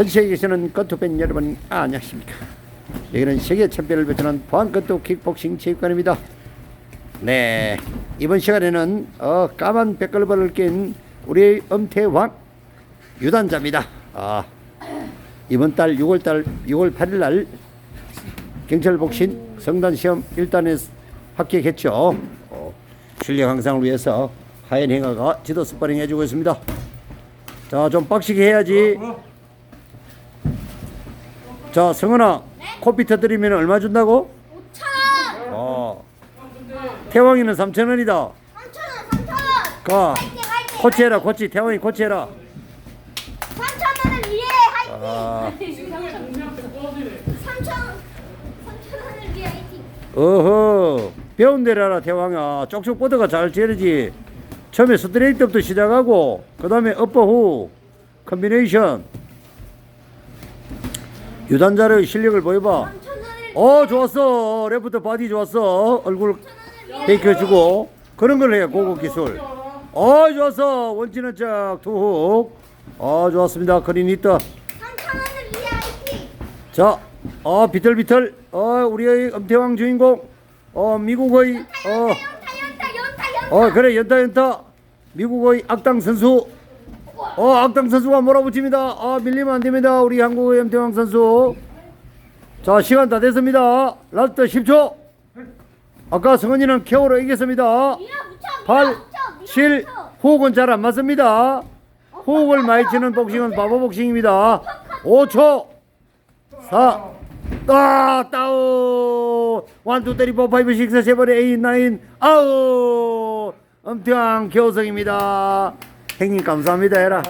전 세계에 계시는 건투팬 여러분 안녕하십니까? 여기는 세계 챔피언을 배출한 보안 건투 킥복싱 체육관입니다. 네 이번 시간에는 어, 까만 백걸벌을 낀 우리 엄태왕 유단자입니다. 아, 이번 달 6월 달 6월 8일 날 경찰 복신 성단 시험 1단에 합격했죠. 어, 실력 향상을 위해서 하얀 행아가 지도 스파링 해주고 있습니다. 자 좀 빡시게 해야지 자 성은아 코피 터뜨리면 얼마 준다고? 5,000원! 어 태왕이는 3천원이다 3,000원! 3,000원! 가 화이팅! 화이팅! 코치해라 코치 태왕이 코치해라 3,000원을 위해 화이팅! 아. 3,000 3,000원을 위해 화이팅! 어허 배운 대로 하라 태왕아 쪽쪽 뻗어가 잘 지르지 처음에 스트레이트부터 시작하고 그 다음에 업버 후 컨비네이션 유단자의 실력을 보여봐. 3,000원을 어 좋았어. 레프트 바디 좋았어. 얼굴 베이켜주고. 그런 걸 해야 고급 기술. 어 좋았어. 원치는 짝 투훅. 어 좋았습니다. 그린 히터. 3,000원을 위해 화이팅! 자, 어 비틀비틀, 어 우리의 엄태왕 주인공, 어 미국의 어! 어 그래 연타 연타, 미국의 악당 선수, 어 악당 선수가 몰아붙입니다. 아 밀리면 안 됩니다. 우리 한국의 엄태왕 선수. 자 시간 다 됐습니다. 라스트 10초. 아까 성은이는 케어로 이겼습니다. 밀어붙여! 8, 밀어붙여! 7, 밀어붙여! 호흡은 잘 안 맞습니다. 호흡을 많이 치는 복싱은 바보 복싱입니다. 5초, 4, 아, 다운. 1, 2, 3, 4, 5, 6, 7, 8, 9, 아우. 엄태왕 교성입니다. 형님 감사합니다. 해라.